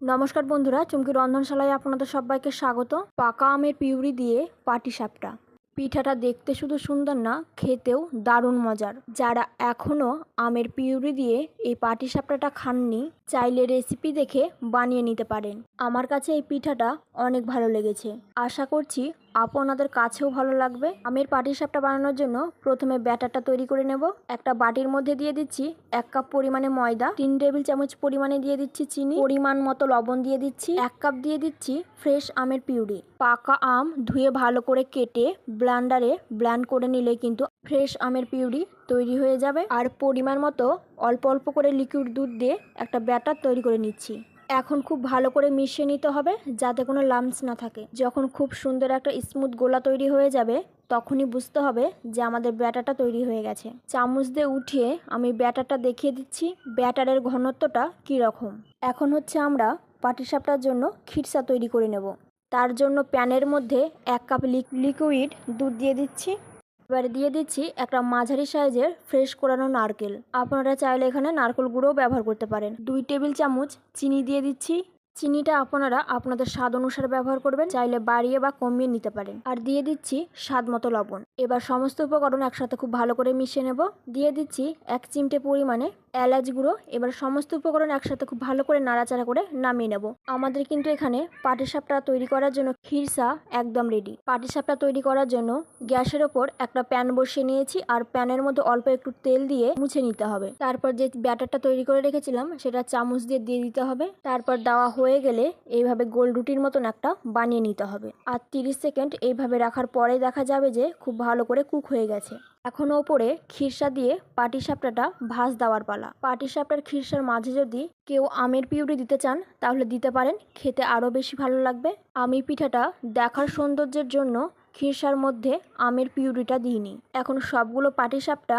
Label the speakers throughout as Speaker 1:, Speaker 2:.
Speaker 1: নমস্কার বন্ধুরা, চুমকি রন্ধনশালায় আপনাদের সবাইকে স্বাগত। পাকা আমের পিউরি দিয়ে পাটিসাপটা পিঠাটা দেখতে শুধু সুন্দর না, খেতেও দারুণ মজার। যারা এখনও আমের পিউরি দিয়ে এই পাটিসাপটাটা খাননি, চাইলে রেসিপি দেখে বানিয়ে নিতে পারেন। আমার কাছে এই পিঠাটা অনেক ভালো লেগেছে। আশা করছি আপনাদের কাছেও ভালো লাগবে। আমের পাটিসাপটা বানানোর জন্য প্রথমে ব্যাটারটা তৈরি করে নেব। একটা বাটির মধ্যে দিয়ে দিচ্ছি এক কাপ পরিমাণে ময়দা, তিন টেবিল চামচ পরিমাণে দিয়ে দিচ্ছি চিনি, পরিমাণ মতো লবণ দিয়ে দিচ্ছি, এক কাপ দিয়ে দিচ্ছি ফ্রেশ আমের পিউরি। পাকা আম ধুয়ে ভালো করে কেটে ব্লান্ডারে ব্ল্যান্ড করে নিলে কিন্তু ফ্রেশ আমের পিউরি তৈরি হয়ে যাবে। আর পরিমাণ মতো অল্প অল্প করে লিকুইড দুধ দিয়ে একটা ব্যাটার তৈরি করে নিচ্ছি। এখন খুব ভালো করে মিশিয়ে নিতে হবে যাতে কোনো লামস না থাকে। যখন খুব সুন্দর একটা স্মুথ গোলা তৈরি হয়ে যাবে, তখনই বুঝতে হবে যে আমাদের ব্যাটারটা তৈরি হয়ে গেছে। চামচ দিয়ে উঠিয়ে আমি ব্যাটারটা দেখিয়ে দিচ্ছি, ব্যাটারের ঘনত্বটা কী রকম এখন হচ্ছে আমরা পাটিসাপটার জন্য খিরসা তৈরি করে নেব। তার জন্য প্যানের মধ্যে এক কাপ লিকুইড দুধ দিয়ে দিচ্ছি। এবারে দিয়ে দিচ্ছি একটা মাঝারি সাইজের ফ্রেশ কোরানো নারকেল। আপনারা চাইলে এখানে নারকেল গুঁড়োও ব্যবহার করতে পারেন। দুই টেবিল চামচ চিনি দিয়ে দিচ্ছি। চিনিটা আপনারা আপনাদের স্বাদ অনুসারে ব্যবহার করবেন, চাইলে বাড়িয়ে বা কমিয়ে নিতে পারেন। আর দিয়ে দিচ্ছি স্বাদ মতো লবণ। এবার সমস্ত উপকরণ একসাথে খুব ভালো করে মিশিয়ে নেব। দিয়ে দিচ্ছি এক চিমটে পরিমাণে এলাচ গুঁড়ো, এবার সমস্ত উপকরণ একসাথে খুব ভালো করে নাড়াচাড়া করে নামিয়ে নেব। আমাদের কিন্তু এখানে পাটিসাপটা তৈরি করার জন্য খিরসা একদম রেডি পাটিসাপটা তৈরি করার জন্য গ্যাসের ওপর একটা প্যান বসিয়ে নিয়েছি আর প্যানের মধ্যে অল্প একটু তেল দিয়ে মুছে নিতে হবে। তারপর যে ব্যাটারটা তৈরি করে রেখেছিলাম সেটা চামচ দিয়ে দিয়ে দিতে হবে। তারপর দেওয়া হয়ে গেলে এইভাবে গোল রুটির মতন একটা বানিয়ে নিতে হবে। আর তিরিশ সেকেন্ড এইভাবে রাখার পরে দেখা যাবে যে খুব ভালো করে কুক হয়ে গেছে। এখন ওপরে খিরসা দিয়ে পাটিসাপটাটা ভাজ দেওয়ার পালা। পাটিসাপটার খিরসার মাঝে যদি কেউ আমের পিউরি দিতে চান, তাহলে দিতে পারেন। খেতে আরও বেশি ভালো লাগবে। আমি পিঠাটা দেখার সৌন্দর্যের জন্য খিরসার মধ্যে আমের পিউরিটা দিইনি। এখন সবগুলো পাটিসাপটা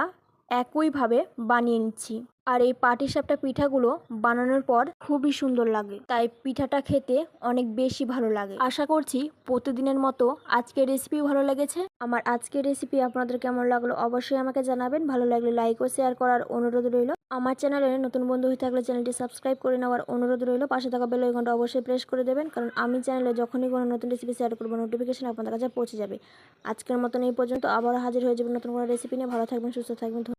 Speaker 1: একইভাবে বানিয়ে নিচ্ছি। আর এই পাটিসাপটা পিঠাগুলো বানানোর পর খুবই সুন্দর লাগে। তাই পিঠাটা খেতে অনেক বেশি ভালো লাগে। আশা করছি প্রতিদিনের মতো আজকের রেসিপিও ভালো লেগেছে। আমার আজকের রেসিপি আপনাদের কেমন লাগল অবশ্যই আমাকে জানাবেন। ভালো লাগলে লাইক ও শেয়ার করার অনুরোধ রইল। আমার চ্যানেলে নতুন বন্ধু হয়ে থাকলে চ্যানেলটি সাবস্ক্রাইব করে নেওয়ার অনুরোধ রইল। পাশে থাকা বেল আইকনটা অবশ্যই প্রেস করে দেবেন। কারণ আমি চ্যানেলে যখনই কোনো নতুন রেসিপি শেয়ার করব নোটিফিকেশন আপনাদের কাছে পৌঁছে যাবে। আজকের মতন এই পর্যন্ত। আবার হাজির হয়ে যাবে নতুন কোনো রেসিপি নিয়ে। ভালো থাকবেন, সুস্থ থাকবেন।